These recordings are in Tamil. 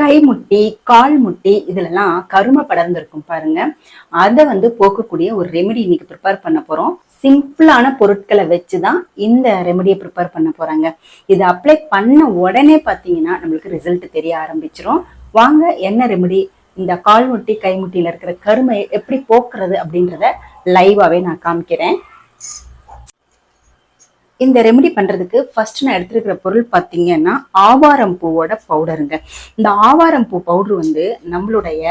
கை முட்டி கால் முட்டி இதுலலாம் கருமை படர்ந்திருக்கும் பாருங்க. அதை வந்து போக்கக்கூடிய ஒரு ரெமெடி இன்னைக்கு ப்ரிப்பேர் பண்ண போறோம். சிம்பிளான பொருட்களை வச்சு தான் இந்த ரெமெடியை ப்ரிப்பேர் பண்ண போறாங்க. இது அப்ளை பண்ண உடனே பார்த்தீங்கன்னா நம்மளுக்கு ரிசல்ட் தெரிய ஆரம்பிச்சிரும். வாங்க என்ன ரெமெடி இந்த கால் முட்டி கைமுட்டியில இருக்கிற கருமை எப்படி போக்குறது அப்படின்றத லைவாவே நான் காமிக்கிறேன். இந்த ரெமெடி பண்றதுக்கு ஃபர்ஸ்ட் நான் எடுத்துருக்கிற பொருள் பார்த்தீங்கன்னா ஆவாரம் பூவோட பவுடருங்க இந்த ஆவாரம் பூ பவுடர் வந்து நம்மளுடைய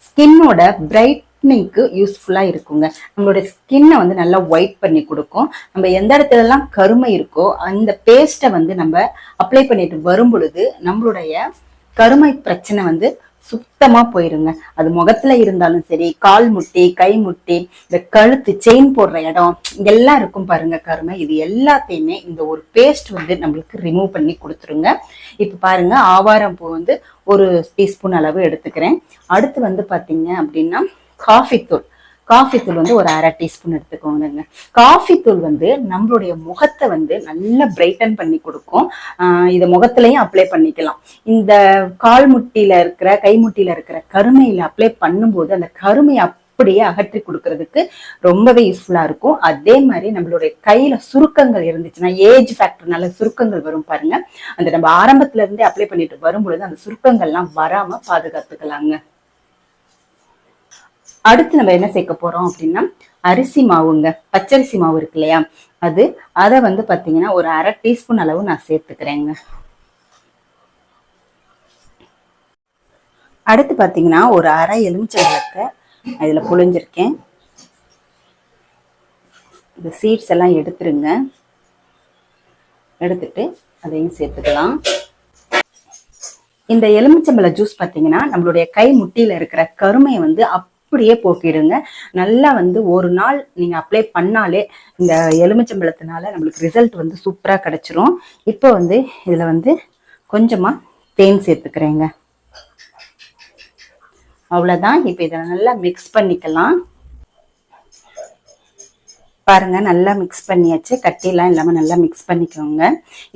ஸ்கின்னோட பிரைட்னிங்க்கு யூஸ்ஃபுல்லாக இருக்குங்க. நம்மளுடைய ஸ்கின்னை வந்து நல்லா ஒயிட் பண்ணி கொடுக்கும். நம்ம எந்த இடத்துலலாம் கருமை இருக்கோ அந்த பேஸ்ட்டை வந்து நம்ம அப்ளை பண்ணிட்டு வரும் பொழுது நம்மளுடைய கருமை பிரச்சனை வந்து சுத்தமா போயிருங்க. அது முகத்துல இருந்தாலும் சரி கால் முட்டி கை முட்டி இந்த கழுத்து செயின் போடுற இடம் எல்லாம் இருக்கும் பாருங்க கருமை. இது எல்லாத்தையுமே இந்த ஒரு பேஸ்ட் வந்து நம்மளுக்கு ரிமூவ் பண்ணி கொடுத்துருங்க. இப்ப பாருங்க ஆவாரம் பூ வந்து ஒரு டீஸ்பூன் அளவு எடுத்துக்கிறேன். அடுத்து வந்து பாத்தீங்க அப்படின்னா காஃபி தூள். காஃபி தூள் வந்து ஒரு அரை டீஸ்பூன் எடுத்துக்கோங்க காஃபி தூள் வந்து நம்மளுடைய முகத்தை வந்து நல்லா பிரைட்டன் பண்ணி கொடுக்கும். இதை முகத்துலையும் அப்ளை பண்ணிக்கலாம். இந்த கால் முட்டியில இருக்கிற கைமுட்டியில இருக்கிற கருமையில அப்ளை பண்ணும்போது அந்த கருமையை அப்படியே அகற்றி கொடுக்கறதுக்கு ரொம்பவே யூஸ்ஃபுல்லா இருக்கும். அதே மாதிரி நம்மளுடைய கையில சுருக்கங்கள் இருந்துச்சுன்னா ஏஜ் ஃபேக்டர்னால சுருக்கங்கள் வரும் பாருங்க. அந்த நம்ம ஆரம்பத்துல இருந்தே அப்ளை பண்ணிட்டு வரும்பொழுது அந்த சுருக்கங்கள்லாம் வராம பாதுகாத்துக்கலாங்க. அடுத்து நம்ம என்ன சேர்க்க போறோம் அப்படின்னா அரிசி மாவுங்க. பச்சரிசி மாவு இருக்கு இல்லையா? அது அதை வந்து பாத்தீங்கன்னா ஒரு அரை டீஸ்பூன் அளவு நான் சேர்த்துக்கிறேங்க. அடுத்து பாத்தீங்கன்னா ஒரு அரை எலுமிச்சம்பழத்தை இதுல புழிஞ்சிருக்கேன். இந்த சீட்ஸ் எல்லாம் எடுத்துருங்க. எடுத்துட்டு அதையும் சேர்த்துக்கலாம். இந்த எலுமிச்சம்பழ ஜூஸ் பார்த்தீங்கன்னா நம்மளுடைய கை முட்டியில இருக்கிற கருமையை வந்து அப்படியே போக்கிடுங்க நல்லா வந்து ஒரு நாள் நீங்க அப்ளை பண்ணாலே இந்த எலுமிச்சம்பழத்தினால நம்மளுக்கு ரிசல்ட் வந்து சூப்பரா கிடைச்சிரும். இப்போ வந்து இதுல வந்து கொஞ்சமா தேன் சேர்த்துக்கிறேங்க. அவ்வளவுதான். இப்போ இதை நல்லா மிக்ஸ் பண்ணிக்கலாம். பாருங்க நல்லா மிக்ஸ் பண்ணியாச்சு. கட்டிலாம் இல்லாம நல்லா மிக்ஸ் பண்ணிக்கோங்க.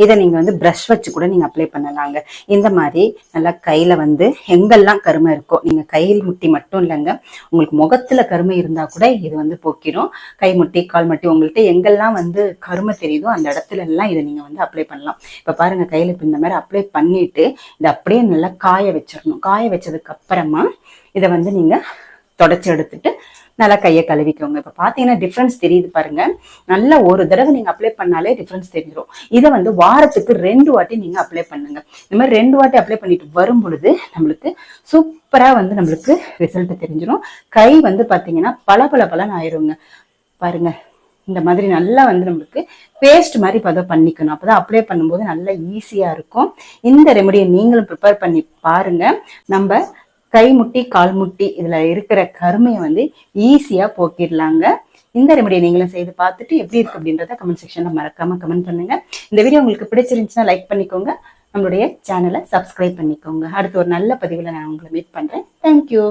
இதை நீங்க வந்து ப்ரஷ் வச்சு கூட நீங்க அப்ளை பண்ணலாங்க. இந்த மாதிரி நல்லா கையில வந்து எங்கெல்லாம் கருமை இருக்கோ நீங்க கையில் முட்டி மட்டும் இல்லைங்க உங்களுக்கு முகத்துல கருமை இருந்தா கூட இது வந்து போக்கிடும் கை முட்டி கால் முட்டி உங்கள்கிட்ட எங்கெல்லாம் வந்து கருமை தெரியுதோ அந்த இடத்துல எல்லாம் இதை நீங்க வந்து அப்ளை பண்ணலாம். இப்ப பாருங்க கையில இப்ப இந்த மாதிரி அப்ளை பண்ணிட்டு இதை அப்படியே நல்லா காய வச்சிடணும். காய வச்சதுக்கு அப்புறமா இதை வந்து நீங்க தொடச்சி எடுத்துட்டு நல்லா கையை கழுவிக்கோங்க. இப்போ பார்த்தீங்கன்னா டிஃப்ரென்ஸ் தெரியுது பாருங்க. நல்லா ஒரு தடவை நீங்கள் அப்ளை பண்ணாலே டிஃப்ரென்ஸ் தெரிஞ்சிடும் இதை வந்து வாரத்துக்கு ரெண்டு வாட்டி நீங்கள் அப்ளை பண்ணுங்க. இந்த மாதிரி ரெண்டு வாட்டி அப்ளை பண்ணிட்டு வரும் பொழுது நம்மளுக்கு சூப்பராக வந்து நம்மளுக்கு ரிசல்ட் தெரிஞ்சிடும் கை வந்து பார்த்தீங்கன்னா பல பல பலன் ஆயிருங்க. பாருங்க. இந்த மாதிரி நல்லா வந்து நம்மளுக்கு பேஸ்ட் மாதிரி இப்போ அதை பண்ணிக்கணும். அப்பதான் அப்ளை பண்ணும்போது நல்லா ஈஸியா இருக்கும். இந்த ரெமடியை நீங்களும் ப்ரிப்பேர் பண்ணி பாருங்க. நம்ம கை முட்டி கால் முட்டி இதுல இருக்கிற கருமையை வந்து ஈஸியா போக்கிடலாங்க. இந்த ரெமடியை நீங்களும் செய்து பார்த்துட்டு எப்படி இருக்கு அப்படின்றத கமெண்ட் செக்ஷன்ல மறக்காம கமெண்ட் பண்ணுங்க. இந்த வீடியோ உங்களுக்கு பிடிச்சிருந்துச்சுன்னா லைக் பண்ணிக்கோங்க. நம்மளுடைய சேனலை சப்ஸ்கிரைப் பண்ணிக்கோங்க. அடுத்து ஒரு நல்ல பதிவில் நான் உங்களை மீட் பண்ணுறேன் தேங்க்யூ